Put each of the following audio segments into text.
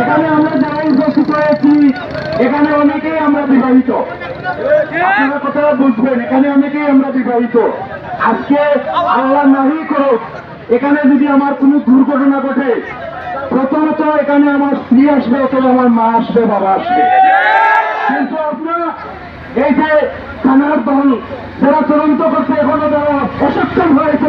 এখানে আমরা যারা উপস্থিত হয়েছি। এখানে অনেকেই আমরা বিবাহিত। আপনারা বুঝবেন, এখানে অনেকেই আমরা বিবাহিত। আজকে আল্লাহ নাহি করুক, এখানে যদি আমার কোনো দুর্ঘটনা ঘটে, প্রথমত এখানে আমার স্ত্রী আসবে অথবা আমার মা আসবে, বাবা আসবে। কিন্তু আপনার এই যে থানার দল যারা তদন্ত করতে এখনও যারা অসক্ষম হয়েছে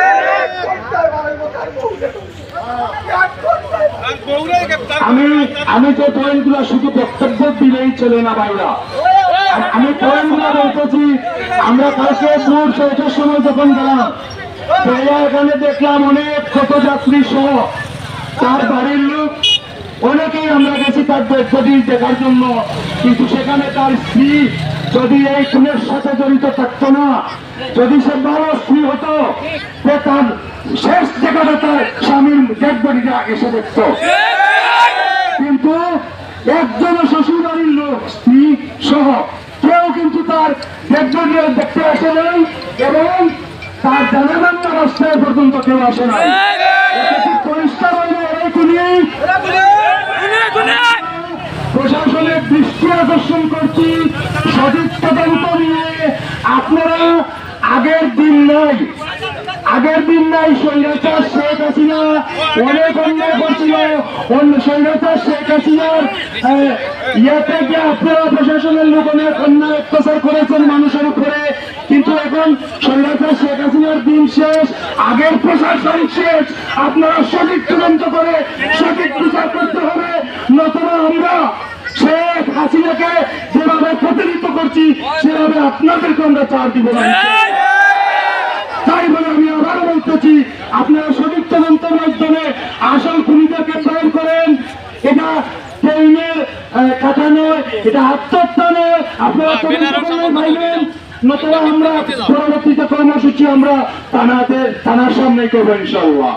আমি আমি যে পয়েন্টগুলো শুধু বক্তব্য দিলেই চলে না বাইরা আমি পয়েন্টগুলো বলতেছি, আমরা কালকে ভোর ছয়টার সময় যখন গেলাম এখানে দেখলাম অনেক কত যাত্রী সহ তার বাড়ির লোক। অনেকেই আমরা গেছি তার ডেডবডি দেখার জন্য, কিন্তু সেখানে তার স্ত্রী যদি এই খুনের সাথে জড়িত থাকতো না, যদি সে ভালো স্ত্রী হতো, সে তার শেষ জায়গাটা তার স্বামীর ডেডবডিটা এসে দেখতো। একজন শ্বশুর বাড়ির লোক, স্ত্রী সহ কেউ কিন্তু তার ডেডবডি দেখতে আসে নাই এবং তার জানাজান্না রাস্তায় পর্যন্ত কেউ আসে নাই। প্রশাসনের দৃষ্টি আকর্ষণ করছি, সঠিক নিয়ে আপনারা আগের দিন নাই আগের দিন নাই, স্বৈরাচার শেখ হাসিনা। অনেক অন্যায় করছিল। অন্য স্বৈরাচার শেখ হাসিনার ইয়েতে গিয়ে আপনারা প্রশাসনের লোক অনেক অন্যায় অত্যাচার করেছেন মানুষের উপরে। কিন্তু এখন স্বৈরাচার শেখ হাসিনার দিন শেষ, আগের প্রশাসন শেষ। আপনারা সঠিক তদন্ত করে, সঠিক বিচার করতে হবে। নতুবা আমরা শেখ হাসিনাকে যেভাবে প্রতিনিধিত্ব করছি, সেভাবে আপনাদেরকে আমরা চার দিব না তাই বলে আমি আবার বলতেছি আপনারা সঠিক তদন্তের মাধ্যমে আসল ভূমিকাকে প্রয়োগ করেন। এটা ট্রেনের কথা নয় এটা আত্মহত্যা নয়। আপনারা ভাইবেন। নতুবা আমরা পরবর্তীতে কর্মসূচি আমরা থানাতে থানার সামনে করব ইনশাল্লাহ